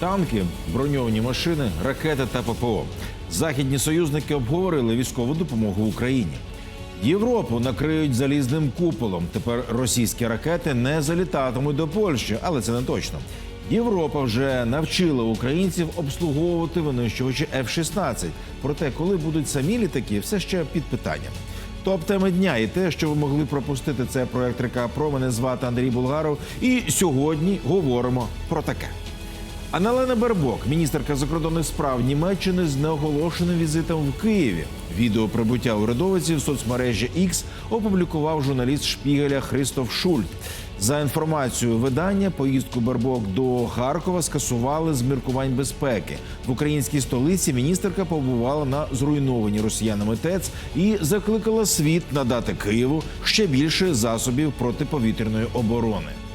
танки, броньовані машини, ракети та ППО. Західні союзники обговорили військову допомогу Україні. Європу накриють залізним куполом. Тепер російські ракети не залітатимуть до Польщі, але це не точно. Європа вже навчила українців обслуговувати винищувачі F-16. Проте, коли будуть самі літаки, все ще під питанням. Топ теми дня і те, що ви могли пропустити, це проект Река Про. Мене звати Андрій Булгаров. І сьогодні говоримо про таке. Аналена Бербок, міністерка закордонних справ Німеччини, з неоголошеним візитом в Києві. Відео прибуття урядовиці в соцмережі X опублікував журналіст Шпігеля Христоф Шульт. За інформацією видання, поїздку Бербок до Харкова скасували з міркувань безпеки. В українській столиці міністерка побувала на зруйнованій росіянами ТЕЦ і закликала світ надати Києву ще більше засобів протиповітряної оборони.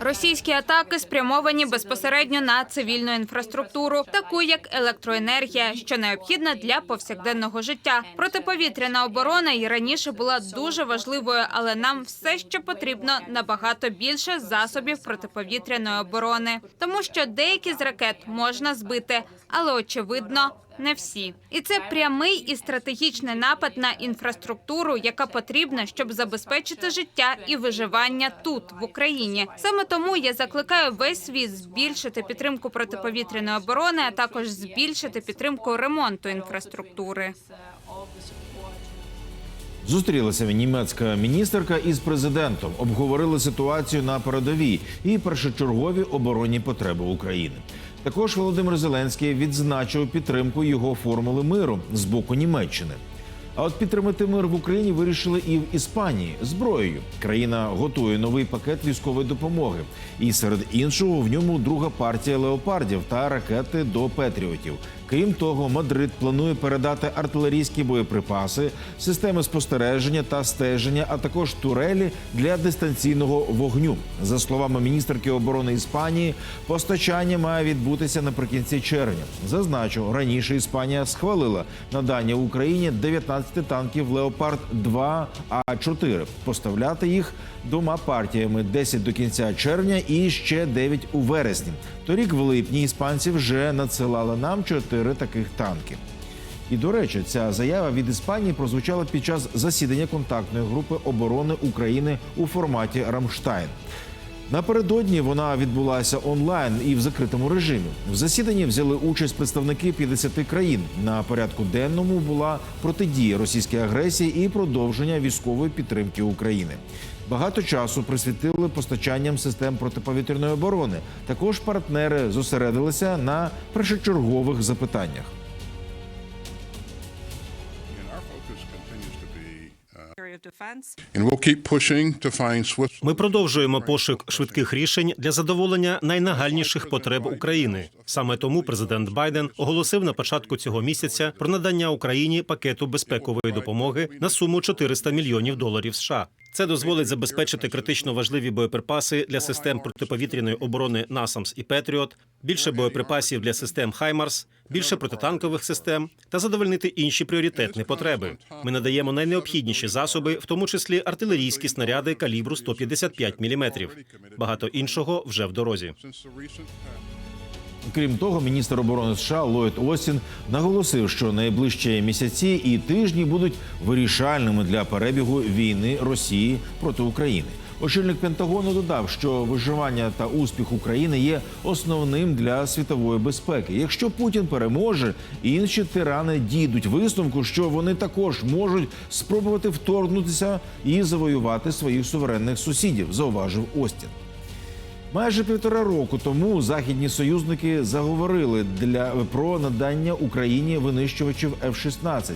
Російські атаки спрямовані безпосередньо на цивільну інфраструктуру, таку як електроенергія, що необхідна для повсякденного життя. Протиповітряна оборона і раніше була дуже важливою, але нам все ще потрібно набагато більше засобів протиповітряної оборони, тому що деякі з ракет можна збити, але очевидно. Не всі, і це прямий і стратегічний напад на інфраструктуру, яка потрібна, щоб забезпечити життя і виживання тут, в Україні. Саме тому я закликаю весь світ збільшити підтримку протиповітряної оборони, а також збільшити підтримку ремонту інфраструктури. Зустрілася німецька міністерка із президентом, обговорили ситуацію на передовій і першочергові оборонні потреби України. Також Володимир Зеленський відзначив підтримку його формули миру з боку Німеччини. А от підтримати мир в Україні вирішили і в Іспанії зброєю. Країна готує новий пакет військової допомоги, і серед іншого в ньому друга партія леопардів та ракети до Петріотів. Крім того, Мадрид планує передати артилерійські боєприпаси, системи спостереження та стеження, а також турелі для дистанційного вогню. За словами міністерки оборони Іспанії, постачання має відбутися наприкінці червня. Зазначу, раніше Іспанія схвалила надання Україні 19 танків Леопард 2 а 4 Поставляти їх двома партіями: 10 до кінця червня і ще 9 у вересні. Торік в липні іспанці вже надсилали нам 4 таких танки. І до речі, ця заява від Іспанії прозвучала під час засідання контактної групи оборони України у форматі Рамштайн. Напередодні вона відбулася онлайн і в закритому режимі. В засіданні взяли участь представники 50 країн. На порядку денному була протидія російській агресії і продовження військової підтримки України. Багато часу присвятили постачанням систем протиповітряної оборони. Також партнери зосередилися на першочергових запитаннях. Uh, Ми продовжуємо пошук швидких рішень для задоволення найнагальніших потреб України. Саме тому президент Байден оголосив на початку цього місяця про надання Україні пакету безпекової допомоги на суму 400 мільйонів доларів США. Це дозволить забезпечити критично важливі боєприпаси для систем протиповітряної оборони NASAMS і Петріот, більше боєприпасів для систем Хаймарс, більше протитанкових систем та задовольнити інші пріоритетні потреби. Ми надаємо найнеобхідніші засоби, в тому числі артилерійські снаряди калібру 155 мм. Багато іншого вже в дорозі. Крім того, міністр оборони США Ллойд Остін наголосив, що найближчі місяці і тижні будуть вирішальними для перебігу війни Росії проти України. Очільник Пентагону додав, що виживання та успіх України є основним для світової безпеки. Якщо Путін переможе, інші тирани дійдуть висновку, що вони також можуть спробувати вторгнутися і завоювати своїх суверенних сусідів, зауважив Остін. Майже півтора року тому західні союзники заговорили для про надання Україні винищувачів F-16.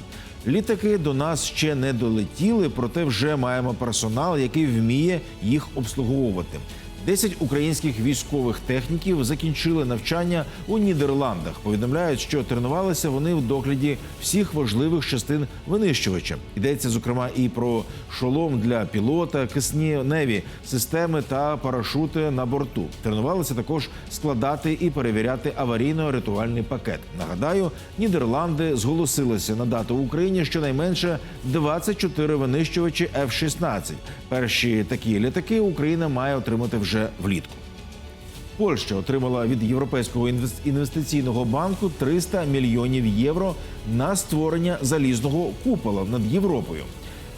Літаки до нас ще не долетіли, проте вже маємо персонал, який вміє їх обслуговувати. 10 українських військових техніків закінчили навчання у Нідерландах. Повідомляють, що тренувалися вони в догляді всіх важливих частин винищувача. Йдеться зокрема і про шолом для пілота, кисневі системи та парашути на борту. Тренувалися також складати і перевіряти аварійно-рятувальний пакет. Нагадаю, Нідерланди зголосилися надати Україні щонайменше 24 винищувачі F-16. Перші такі літаки Україна має отримати вже вже влітку. Польща отримала від Європейського інвес- інвестиційного банку 300 мільйонів євро на створення залізного купола над Європою.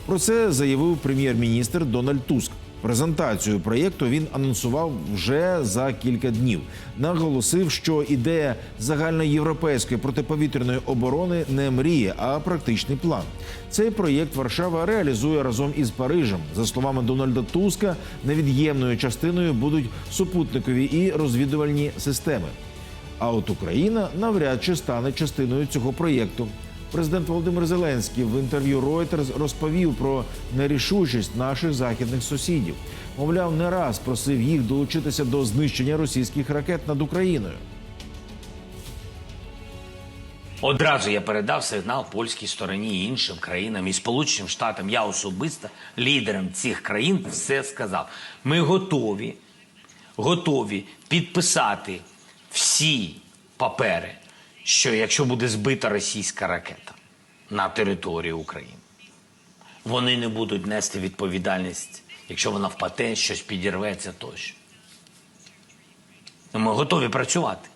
Про це заявив прем'єр-міністр Дональд Туск. Презентацію проєкту він анонсував вже за кілька днів. Наголосив, що ідея загальноєвропейської протиповітряної оборони не мрія, а практичний план. Цей проєкт Варшава реалізує разом із Парижем. За словами Дональда Туска, невід'ємною частиною будуть супутникові і розвідувальні системи. А от Україна навряд чи стане частиною цього проєкту. Президент Володимир Зеленський в інтерв'ю Reuters розповів про нерішучість наших західних сусідів. Мовляв, не раз просив їх долучитися до знищення російських ракет над Україною. Одразу я передав сигнал польській стороні і іншим країнам і Сполученим Штатам. Я особисто лідерам цих країн все сказав. Ми готові, готові підписати всі папери, що якщо буде збита російська ракета на території України, вони не будуть нести відповідальність, якщо вона впаде, щось підірветься тощо. Ми готові працювати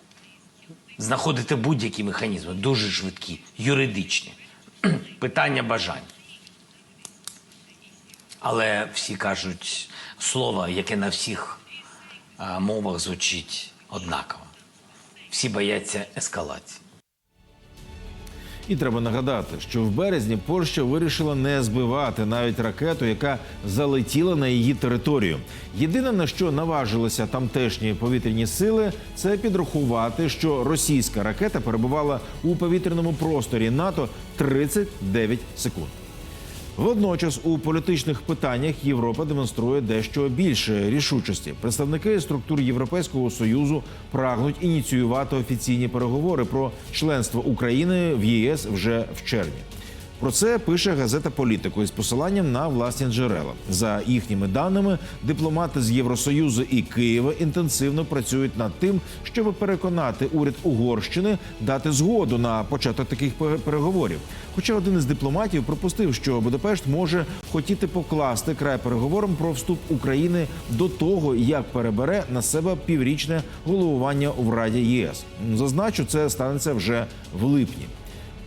знаходити будь-які механізми, дуже швидкі, юридичні. Питання бажань. Але всі кажуть слово, яке на всіх мовах звучить однаково. Всі бояться ескалації. І треба нагадати, що в березні Польща вирішила не збивати навіть ракету, яка залетіла на її територію. Єдине на що наважилися тамтешні повітряні сили, це підрахувати, що російська ракета перебувала у повітряному просторі НАТО 39 секунд. Водночас у політичних питаннях Європа демонструє дещо більше рішучості. Представники структур Європейського союзу прагнуть ініціювати офіційні переговори про членство України в ЄС вже в червні. Про це пише газета Політико із посиланням на власні джерела. За їхніми даними, дипломати з Євросоюзу і Києва інтенсивно працюють над тим, щоб переконати уряд Угорщини дати згоду на початок таких переговорів. Хоча один із дипломатів припустив, що Будапешт може хотіти покласти край переговорам про вступ України до того, як перебере на себе піврічне головування в Раді ЄС. Зазначу, це станеться вже в липні.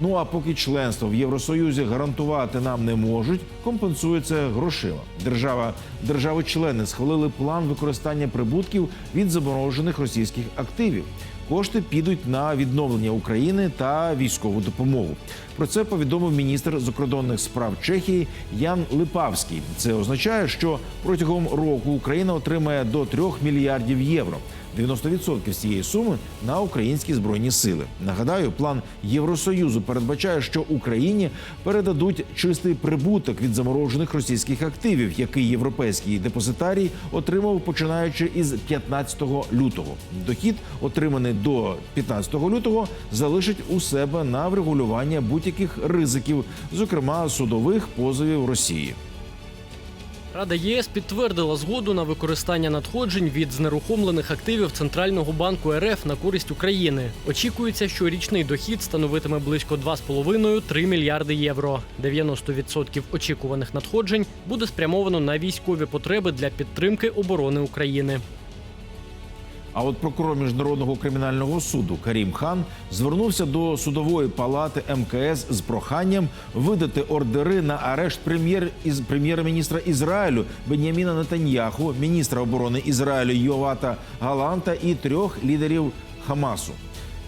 Ну а поки членство в Євросоюзі гарантувати нам не можуть, компенсується грошима. Держава держави-члени схвалили план використання прибутків від заморожених російських активів. Кошти підуть на відновлення України та військову допомогу. Про це повідомив міністр закордонних справ Чехії Ян Липавський. Це означає, що протягом року Україна отримає до 3 мільярдів євро. 90% з цієї суми на українські збройні сили. Нагадаю, план Євросоюзу передбачає, що Україні передадуть чистий прибуток від заморожених російських активів, який європейський депозитарій отримав починаючи із 15 лютого. Дохід, отриманий до 15 лютого, залишить у себе на врегулювання будь-яких ризиків, зокрема судових позовів Росії. Рада ЄС підтвердила згоду на використання надходжень від знерухомлених активів Центрального банку РФ на користь України. Очікується, що річний дохід становитиме близько 2,5-3 мільярди євро. 90% очікуваних надходжень буде спрямовано на військові потреби для підтримки оборони України. А от прокурор міжнародного кримінального суду Карім Хан звернувся до судової палати МКС з проханням видати ордери на арешт прем'єр із прем'єр-міністра Ізраїлю Беняміна Нетаньяху, міністра оборони Ізраїлю Йовата Галанта і трьох лідерів Хамасу.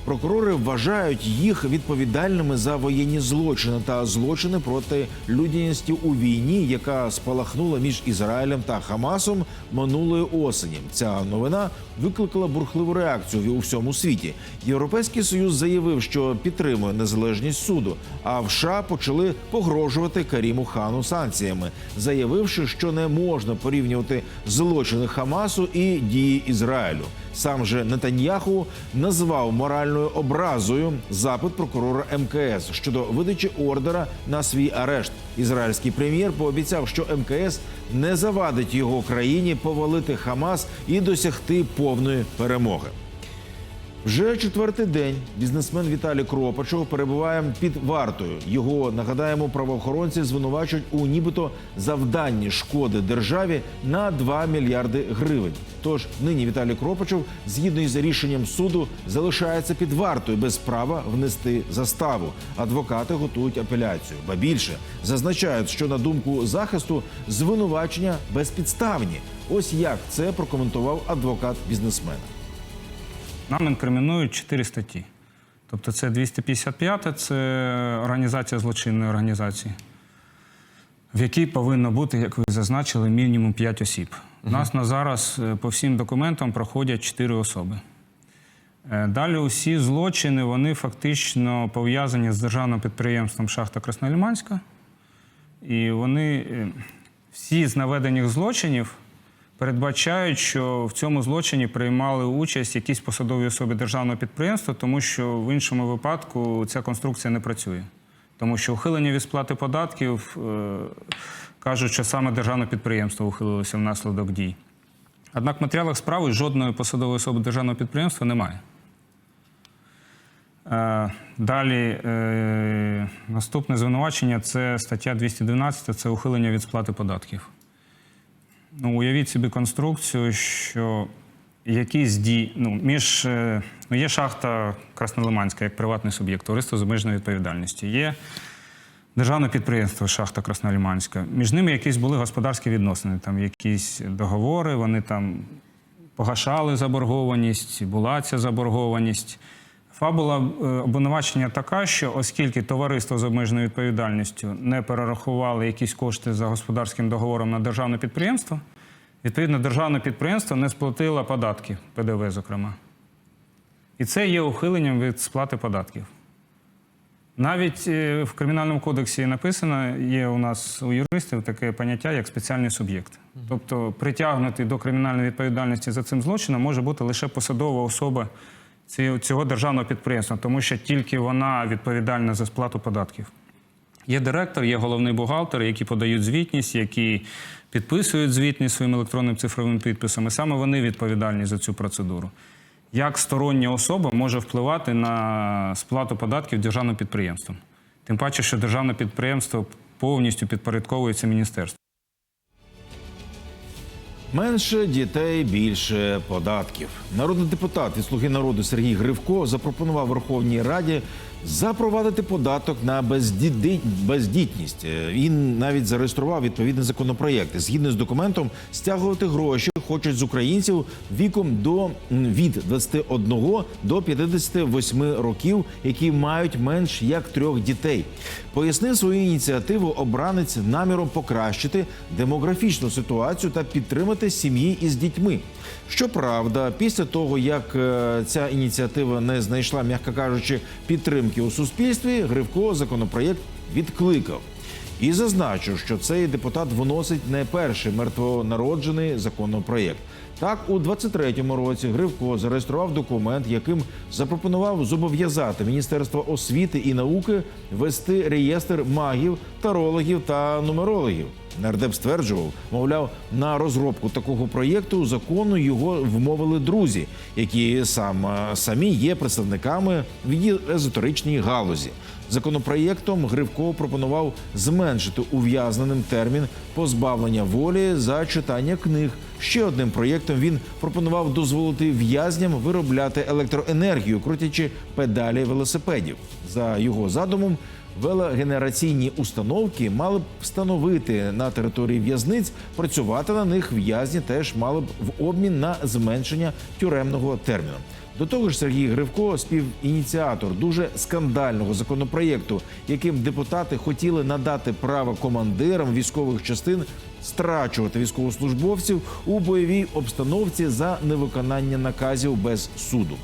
Прокурори вважають їх відповідальними за воєнні злочини та злочини проти людяності у війні, яка спалахнула між Ізраїлем та Хамасом минулої осені. Ця новина викликала бурхливу реакцію у всьому світі. Європейський союз заявив, що підтримує незалежність суду. А в США почали погрожувати Каріму Хану санкціями, заявивши, що не можна порівнювати злочини Хамасу і дії Ізраїлю. Сам же Нетаньяху назвав моральною образою запит прокурора МКС щодо видачі ордера на свій арешт. Ізраїльський прем'єр пообіцяв, що МКС не завадить його країні повалити Хамас і досягти повної перемоги. Вже четвертий день бізнесмен Віталій Кропачов перебуває під вартою. Його нагадаємо, правоохоронці звинувачують у нібито завданні шкоди державі на 2 мільярди гривень. Тож нині Віталій Кропачов, згідно із рішенням суду, залишається під вартою без права внести заставу. Адвокати готують апеляцію. Ба більше зазначають, що на думку захисту звинувачення безпідставні. Ось як це прокоментував адвокат бізнесмена. Нам інкримінують чотири статті. Тобто це 255 це організація злочинної організації, в якій повинно бути, як ви зазначили, мінімум 5 осіб. У нас на зараз е, по всім документам проходять 4 особи. Е, Далі усі злочини вони фактично пов'язані з державним підприємством Шахта Красноліманська. І вони е, всі з наведених злочинів передбачають, що в цьому злочині приймали участь якісь посадові особи державного підприємства, тому що в іншому випадку ця конструкція не працює. Тому що ухилення від сплати податків е, кажуть, що саме державне підприємство ухилилося внаслідок дій. Однак в матеріалах справи жодної посадової особи державного підприємства немає. Е, Далі е, наступне звинувачення це стаття 212, це ухилення від сплати податків. Ну, уявіть собі конструкцію, що якісь дії, ну, між, е, ну, є шахта Краснолиманська як приватний суб'єкт, товариство з обмеженою відповідальністю. Є державне підприємство Шахта Краснолиманська. Між ними якісь були господарські відносини, там якісь договори, вони там погашали заборгованість, була ця заборгованість. Фабула е, обвинувачення така, що оскільки товариство з обмеженою відповідальністю не перерахували якісь кошти за господарським договором на державне підприємство, відповідно, державне підприємство не сплатило податки, ПДВ, зокрема. І це є ухиленням від сплати податків. Навіть е, в Кримінальному кодексі написано, є у нас у юристів таке поняття, як спеціальний суб'єкт. Тобто притягнути до кримінальної відповідальності за цим злочином може бути лише посадова особа цього державного підприємства, тому що тільки вона відповідальна за сплату податків. Є директор, є головний бухгалтер, які подають звітність, які підписують звітність своїм електронним цифровим підписом, і саме вони відповідальні за цю процедуру. Як стороння особа може впливати на сплату податків державним підприємством? Тим паче, що державне підприємство повністю підпорядковується міністерству. Менше дітей, більше податків. Народний депутат від слуги народу Сергій Гривко запропонував Верховній Раді запровадити податок на бездітність. Е, Він навіть зареєстрував відповідний законопроєкт. Згідно з документом, стягувати гроші хочуть з українців віком до від 21 до 58 років, які мають менш як трьох дітей. Пояснив свою ініціативу обранець наміром покращити демографічну ситуацію та підтримати сім'ї із дітьми. Щоправда, після того як е, ця ініціатива не знайшла, м'яко кажучи, підтримки у суспільстві, Гривко законопроєкт відкликав. І зазначив, що цей депутат вносить не перший мертвонароджений законопроєкт. Так, у 23-му році Гривко зареєстрував документ, яким запропонував зобов'язати Міністерство освіти і науки вести реєстр магів, тарологів та нумерологів. Нардеп стверджував, мовляв, на розробку такого проєкту закону його вмовили друзі, які сам самі є представниками в її езотеричній галузі. Законопроєктом Гривко пропонував зменшити ув'язненим термін позбавлення волі за читання книг. Ще одним проєктом він пропонував дозволити в'язням виробляти електроенергію, крутячи педалі велосипедів. За його задумом, велогенераційні установки мали б встановити на території в'язниць, працювати на них в'язні теж мали б в обмін на зменшення тюремного терміну. До того ж, Сергій Гривко, співініціатор дуже скандального законопроєкту, яким депутати хотіли надати право командирам військових частин страчувати військовослужбовців у бойовій обстановці за невиконання наказів без суду.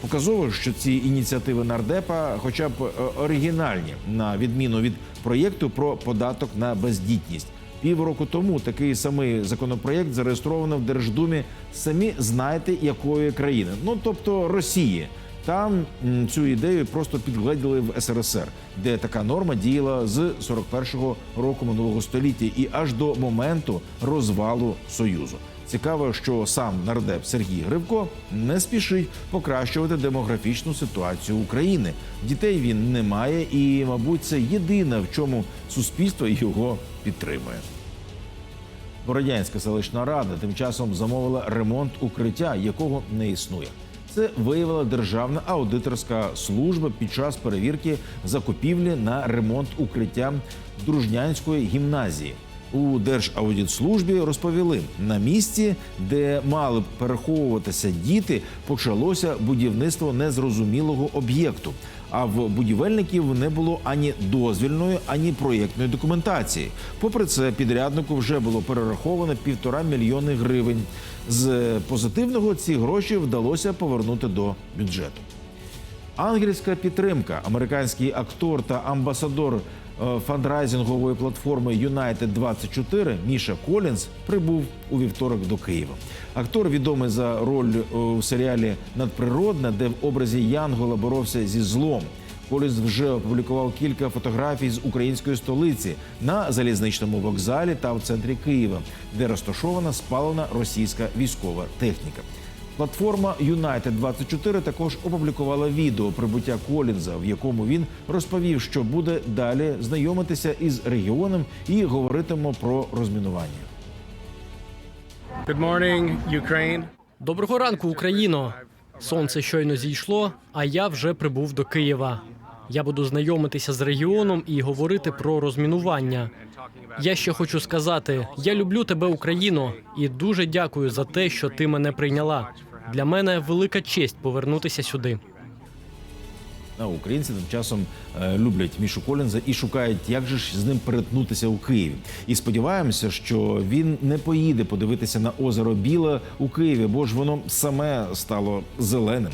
Показово, що ці ініціативи нардепа, хоча б е, оригінальні, на відміну від проєкту про податок на бездітність. Півроку тому такий самий законопроєкт зареєстровано в Держдумі. Самі знаєте, якої країни, ну тобто Росії. Там цю ідею просто підгледіли в СРСР, де така норма діяла з 41-го року минулого століття і аж до моменту розвалу Союзу. Цікаво, що сам нардеп Сергій Гривко не спішить покращувати демографічну ситуацію України. Дітей він не має, і, мабуть, це єдине, в чому суспільство його підтримує. Бородянська селищна рада тим часом замовила ремонт укриття, якого не існує. Це виявила Державна аудиторська служба під час перевірки закупівлі на ремонт укриття Дружнянської гімназії. У Держаудитслужбі розповіли, на місці, де мали б переховуватися діти, почалося будівництво незрозумілого об'єкту. А в будівельників не було ані дозвільної, ані проєктної документації. Попри це, підряднику вже було перераховано півтора мільйони гривень. З позитивного ці гроші вдалося повернути до бюджету. Ангельська підтримка. Американський актор та амбасадор фандрайзингової платформи United 24 Міша Колінз прибув у вівторок до Києва. Актор відомий за роль е, у серіалі Надприродне, де в образі Янгола боровся зі злом. Колінз вже опублікував кілька фотографій з української столиці на залізничному вокзалі та в центрі Києва, де розташована спалена російська військова техніка. Платформа United 24 також опублікувала відео прибуття Колінза, в якому він розповів, що буде далі знайомитися із регіоном і говоритиме про розмінування. Good morning, Ukraine. Доброго ранку, Україно! Сонце щойно зійшло, а я вже прибув до Києва. Я буду знайомитися з регіоном і говорити про розмінування. Я ще хочу сказати: я люблю тебе, Україно, і дуже дякую за те, що ти мене прийняла. Для мене велика честь повернутися сюди. А українці тим часом е, люблять Мішу Колінза і шукають, як же ж з ним перетнутися у Києві. І сподіваємося, що він не поїде подивитися на озеро Біле у Києві, бо ж воно саме стало зеленим.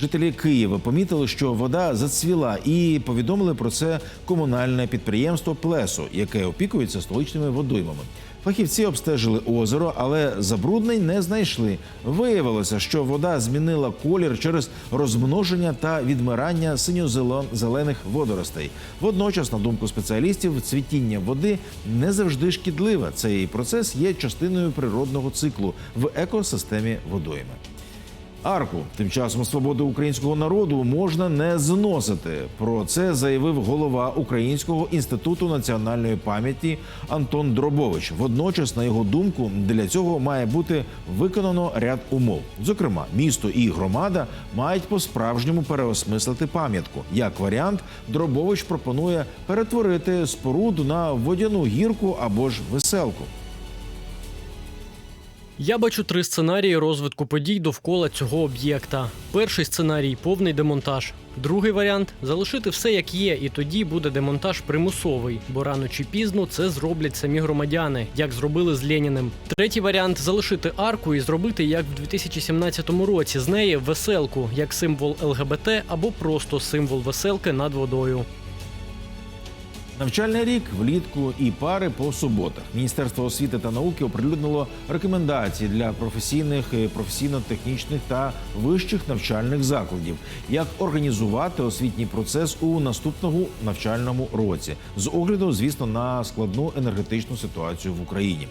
Жителі Києва помітили, що вода зацвіла, і повідомили про це комунальне підприємство Плесо, яке опікується столичними водоймами. Фахівці обстежили озеро, але забруднень не знайшли. Виявилося, що вода змінила колір через розмноження та відмирання синьо-зелених водоростей. Водночас, на думку спеціалістів, цвітіння води не завжди шкідливе. Цей процес є частиною природного циклу в екосистемі водойми. Арку тим часом свободи українського народу можна не зносити. Про це заявив голова Українського інституту національної пам'яті Антон Дробович. Водночас, на його думку, для цього має бути виконано ряд умов. Зокрема, місто і громада мають по-справжньому переосмислити пам'ятку. Як варіант, Дробович пропонує перетворити споруду на водяну гірку або ж веселку. Я бачу три сценарії розвитку подій довкола цього об'єкта. Перший сценарій повний демонтаж. Другий варіант залишити все як є, і тоді буде демонтаж примусовий, бо рано чи пізно це зроблять самі громадяни, як зробили з Леніним. Третій варіант залишити арку і зробити як в 2017 році з неї веселку як символ ЛГБТ або просто символ веселки над водою. Навчальний рік влітку і пари по суботах. Міністерство освіти та науки оприлюднило рекомендації для професійних, е, професійно-технічних та вищих навчальних закладів, як організувати освітній процес у наступному навчальному році, з огляду, звісно, на складну енергетичну ситуацію в Україні.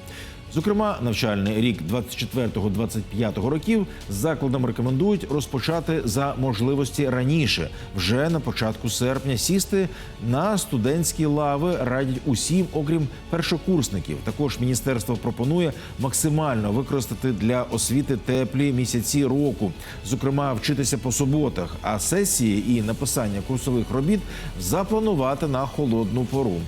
Зокрема, навчальний рік 24-25 років закладам рекомендують розпочати за можливості раніше, вже на початку серпня, сісти на студентські лави радять усім, окрім першокурсників. Також міністерство пропонує максимально використати для освіти теплі місяці року, зокрема вчитися по суботах, а сесії і написання курсових робіт запланувати на холодну пору.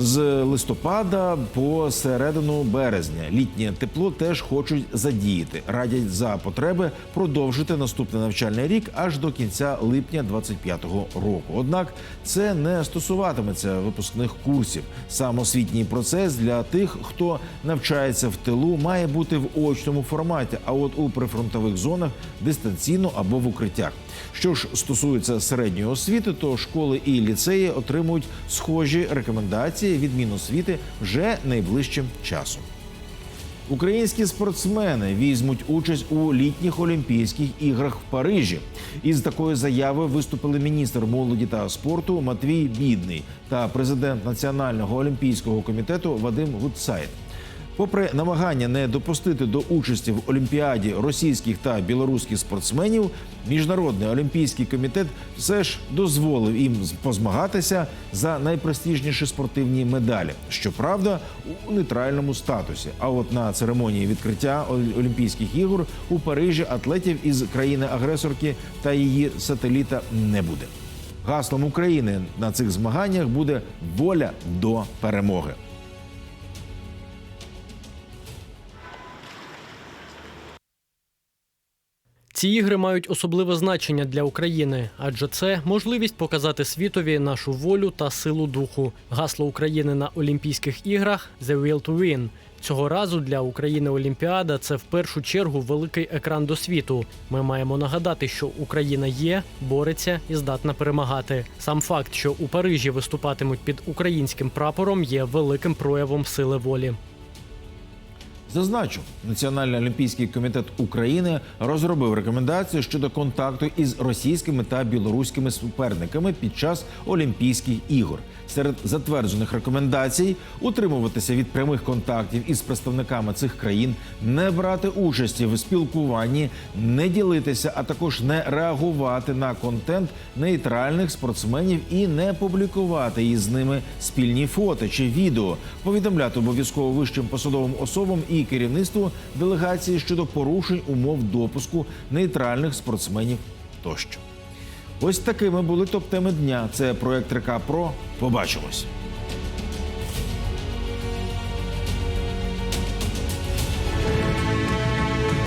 З листопада по середину березня літнє тепло теж хочуть задіяти. Радять за потреби продовжити наступний навчальний рік аж до кінця липня 25-го року. Однак це не стосуватиметься випускних курсів. Сам освітній процес для тих, хто навчається в тилу, має бути в очному форматі. А от у прифронтових зонах дистанційно або в укриттях. Що ж стосується середньої освіти, то школи і ліцеї отримують схожі рекомендації від Міносвіти вже найближчим часом. Українські спортсмени візьмуть участь у літніх Олімпійських іграх в Парижі. Із такою заявою виступили міністр молоді та спорту Матвій Бідний та президент Національного олімпійського комітету Вадим Гудсайд. Попри намагання не допустити до участі в Олімпіаді російських та білоруських спортсменів, міжнародний олімпійський комітет все ж дозволив їм позмагатися за найпрестижніші спортивні медалі. Щоправда, у нейтральному статусі. А от на церемонії відкриття Олімпійських ігор у Парижі атлетів із країни-агресорки та її сателіта не буде. Гаслом України на цих змаганнях буде воля до перемоги. Ці ігри мають особливе значення для України, адже це можливість показати світові нашу волю та силу духу. Гасло України на Олімпійських іграх «The will to win». Цього разу для України Олімпіада це в першу чергу великий екран до світу. Ми маємо нагадати, що Україна є, бореться і здатна перемагати. Сам факт, що у Парижі виступатимуть під українським прапором, є великим проявом сили волі. Зазначу, Національний олімпійський комітет України розробив рекомендації щодо контакту із російськими та білоруськими суперниками під час Олімпійських ігор. Серед затверджених рекомендацій утримуватися від прямих контактів із представниками цих країн, не брати участі в спілкуванні, не ділитися, а також не реагувати на контент нейтральних спортсменів і не публікувати із ними спільні фото чи відео, повідомляти обов'язково вищим посадовим особам і керівництву делегації щодо порушень умов допуску нейтральних спортсменів тощо. Ось такими були топ-теми дня. Це проект РК Про. Побачимось.